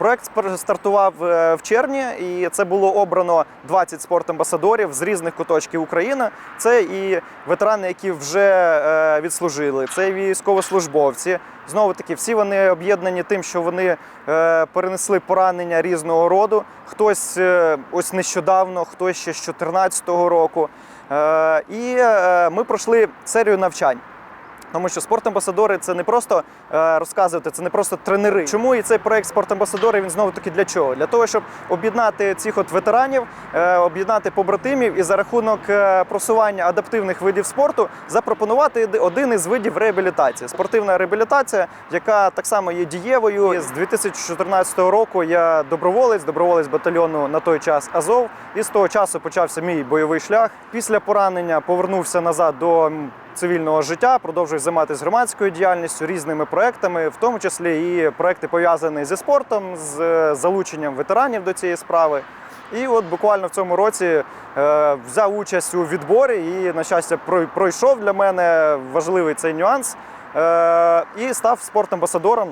Проект стартував е, в червні, і це було обрано 20 спортамбасадорів з різних куточків України. Це і ветерани, які вже е, відслужили, це і військовослужбовці. Знову таки, всі вони об'єднані тим, що вони е, перенесли поранення різного роду. Хтось ось нещодавно, хтось ще з 2014 року. І ми пройшли серію навчань. Тому що спортамбасадори це не просто е, розказувати, це не просто тренери. Чому і цей проект спортамбасадори він знову таки для чого? Для того, щоб об'єднати цих от ветеранів, е, об'єднати побратимів і за рахунок е, просування адаптивних видів спорту запропонувати один із видів реабілітації. Спортивна реабілітація, яка так само є дієвою. З 2014 року я доброволець, доброволець батальйону на той час Азов. І з того часу почався мій бойовий шлях. Після поранення повернувся назад до цивільного життя, продовжую займатися громадською діяльністю, різними проектами, в тому числі і проекти пов'язані зі спортом, з е, залученням ветеранів до цієї справи. І от буквально в цьому році е, взяв участь у відборі і, на щастя, прой- пройшов для мене важливий цей нюанс е, і став спортамбасадором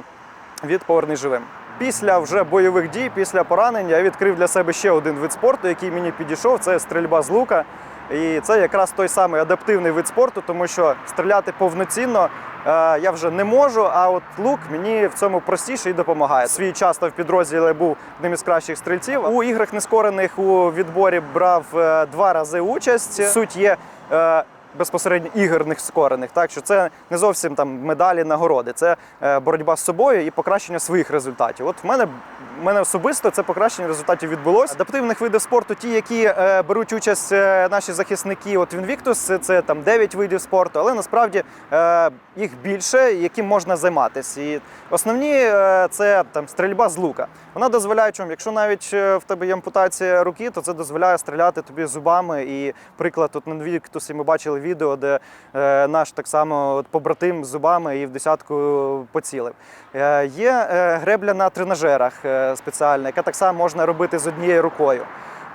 від Повернись живим. Після вже бойових дій, після поранень, я відкрив для себе ще один вид спорту, який мені підійшов. Це стрільба з лука. І це якраз той самий адаптивний вид спорту, тому що стріляти повноцінно е, я вже не можу. А от лук мені в цьому простіше і допомагає. Свій час в підрозділі був одним із кращих стрільців. У іграх нескорених у відборі брав е, два рази участь. Суть є. е, Безпосередньо ігорних скорених, так що це не зовсім там медалі, нагороди, це е, боротьба з собою і покращення своїх результатів. От в мене, в мене особисто це покращення результатів відбулося. Адаптивних видів спорту, ті, які е, беруть участь е, наші захисники, от в Invictus, це, це там 9 видів спорту, але насправді е, їх більше, яким можна займатися. І основні е, це там стрільба з лука. Вона дозволяє, чому, якщо навіть е, в тебе є ампутація руки, то це дозволяє стріляти тобі зубами. І приклад тут на Invictus ми бачили відео, де е, наш так само побратим зубами і в десятку поцілив. Е, є е, гребля на тренажерах спеціальна, яка так само можна робити з однією рукою.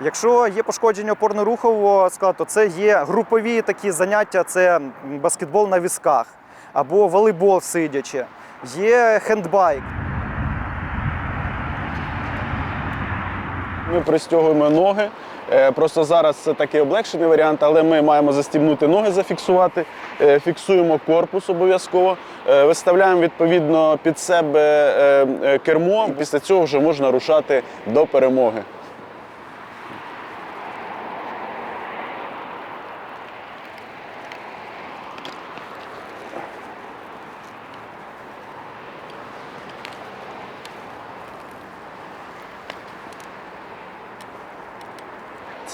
Якщо є пошкодження опорно-рухового складу, то це є групові такі заняття, це баскетбол на візках або волейбол сидячи. Є хендбайк. Ми пристягуємо ноги. Е, Просто зараз це такий облегшений варіант, але ми маємо застібнути ноги, зафіксувати, Е, фіксуємо корпус обов'язково, Е, виставляємо відповідно під себе кермо. Після цього вже можна рушати до перемоги.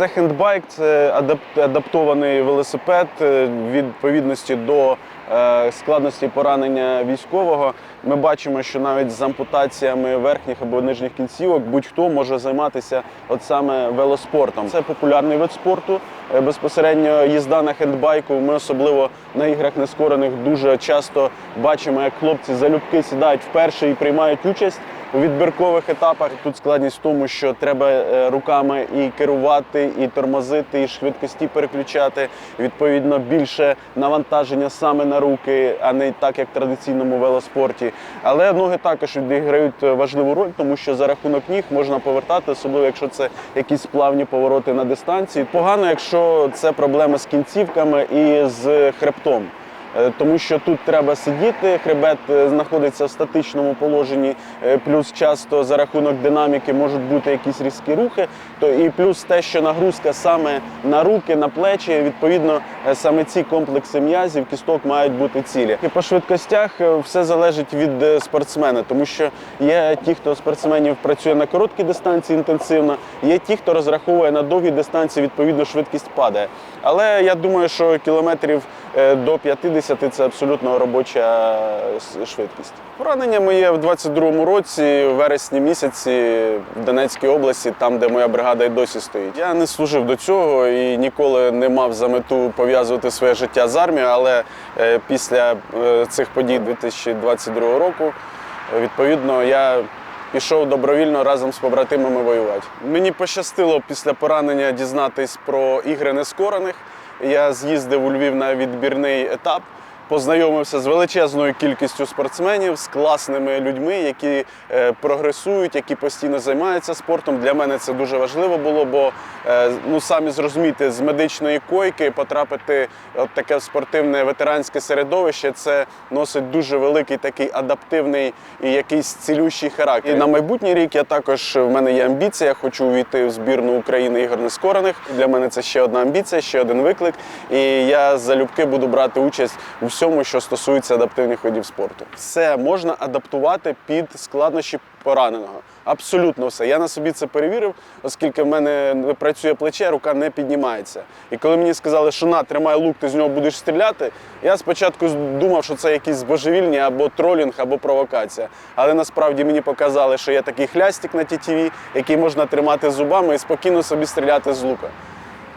Це хендбайк, це адап- адаптований велосипед е, відповідності до е, складності поранення військового. Ми бачимо, що навіть з ампутаціями верхніх або нижніх кінцівок будь-хто може займатися от саме велоспортом. Це популярний вид спорту. Е, Безпосередньо їзда на хендбайку. Ми особливо на іграх нескорених дуже часто бачимо, як хлопці залюбки сідають вперше і приймають участь у відбіркових етапах. Тут складність в тому, що треба е, руками і керувати, і тормозити, і швидкості переключати. Відповідно, більше навантаження саме на руки, а не так, як в традиційному велоспорті. Але ноги також відіграють важливу роль, тому що за рахунок ніг можна повертати, особливо якщо це якісь плавні повороти на дистанції. Погано, якщо це проблеми з кінцівками і з хребтом. Е, Тому що тут треба сидіти, хребет е, знаходиться в статичному положенні, е, плюс часто за рахунок динаміки можуть бути якісь різкі рухи. То і плюс те, що нагрузка саме на руки, на плечі, відповідно, саме ці комплекси м'язів, кісток мають бути цілі. І по швидкостях все залежить від спортсмена, тому що є ті, хто спортсменів працює на короткій дистанції інтенсивно, є ті, хто розраховує на довгій дистанції, відповідно, швидкість падає. Але я думаю, що кілометрів до 50 це абсолютно робоча е, швидкість. Поранення моє в 22-му році, в вересні місяці, в Донецькій області, там, де моя бригада і досі стоїть. Я не служив до цього і ніколи не мав за мету пов'язувати своє життя з армією, але е, після е, цих подій 2022 року, е, відповідно, я пішов добровільно разом з побратимами воювати. Мені пощастило після поранення дізнатись про ігри нескорених. Я з'їздив у Львів на відбірний етап. Познайомився з величезною кількістю спортсменів, з класними людьми, які е, прогресують, які постійно займаються спортом. Для мене це дуже важливо було, бо е, ну самі зрозуміти, з медичної койки потрапити от таке спортивне ветеранське середовище, це носить дуже великий такий адаптивний і якийсь цілющий характер. І на майбутній рік я також в мене є амбіція. Хочу увійти в збірну України ігор нескорених. Для мене це ще одна амбіція, ще один виклик. І я залюбки буду брати участь у всьому, що стосується адаптивних видів спорту. Все можна адаптувати під складнощі пораненого. Абсолютно все. Я на собі це перевірив, оскільки в мене працює плече, рука не піднімається. І коли мені сказали, що на, тримай лук, ти з нього будеш стріляти, я спочатку думав, що це якісь божевільні або тролінг, або провокація. Але насправді мені показали, що є такий хлястик на тітіві, який можна тримати зубами і спокійно собі стріляти з лука.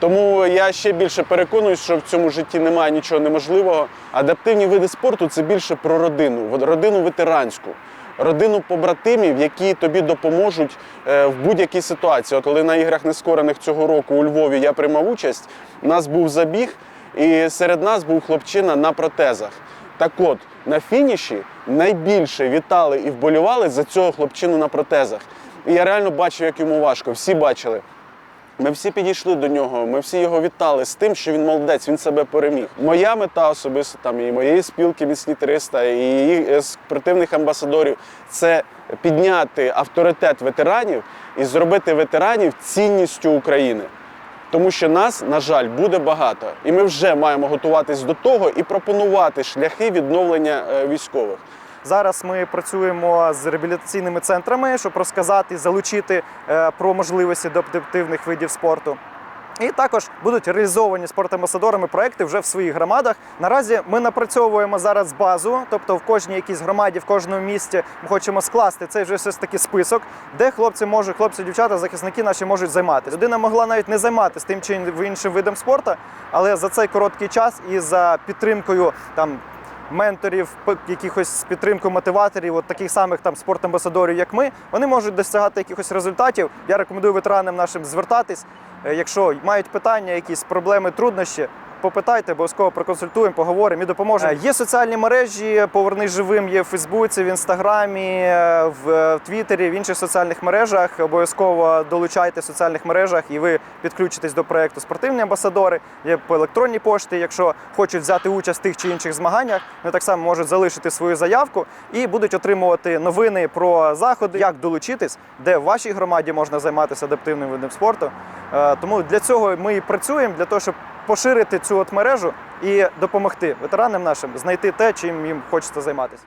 Тому я ще більше переконуюсь, що в цьому житті немає нічого неможливого. Адаптивні види спорту це більше про родину, родину ветеранську, родину побратимів, які тобі допоможуть е, в будь-якій ситуації. От Коли на іграх нескорених цього року у Львові я приймав участь, у нас був забіг, і серед нас був хлопчина на протезах. Так от, на фініші найбільше вітали і вболівали за цього хлопчину на протезах. І я реально бачив, як йому важко. Всі бачили. Ми всі підійшли до нього, ми всі його вітали з тим, що він молодець, він себе переміг. Моя мета особисто там і моєї спілки міцні 300, і е, спортивних амбасадорів це підняти авторитет ветеранів і зробити ветеранів цінністю України. Тому що нас, на жаль, буде багато, і ми вже маємо готуватись до того і пропонувати шляхи відновлення е, військових. Зараз ми працюємо з реабілітаційними центрами, щоб розказати, залучити е, про можливості адаптивних видів спорту. І також будуть реалізовані спортамбасадорами проекти вже в своїх громадах. Наразі ми напрацьовуємо зараз базу, тобто в кожній якійсь громаді, в кожному місті ми хочемо скласти цей вже все ж таки список, де хлопці можуть, хлопці, дівчата, захисники наші можуть займатися. Людина могла навіть не займатися тим чи іншим видом спорту, але за цей короткий час і за підтримкою там менторів, якихось з підтримкою мотиваторів, от таких самих там спортамбасадорів, як ми, вони можуть досягати якихось результатів. Я рекомендую ветеранам нашим звертатись. Е, Якщо мають питання, якісь проблеми, труднощі. Попитайте, обов'язково проконсультуємо, поговоримо і допоможемо. Е, Є соціальні мережі, повернись живим, є в Фейсбуці, в Інстаграмі, е, в е, в Твіттері, в інших соціальних мережах. Обов'язково долучайте в соціальних мережах і ви підключитесь до проекту спортивні амбасадори. Є по електронній пошті. Якщо хочуть взяти участь в тих чи інших змаганнях, вони так само можуть залишити свою заявку і будуть отримувати новини про заходи, як долучитись, де в вашій громаді можна займатися адаптивним видом спорту. Тому для цього ми і працюємо, для того, щоб поширити цю от мережу і допомогти ветеранам нашим знайти те, чим їм хочеться займатися.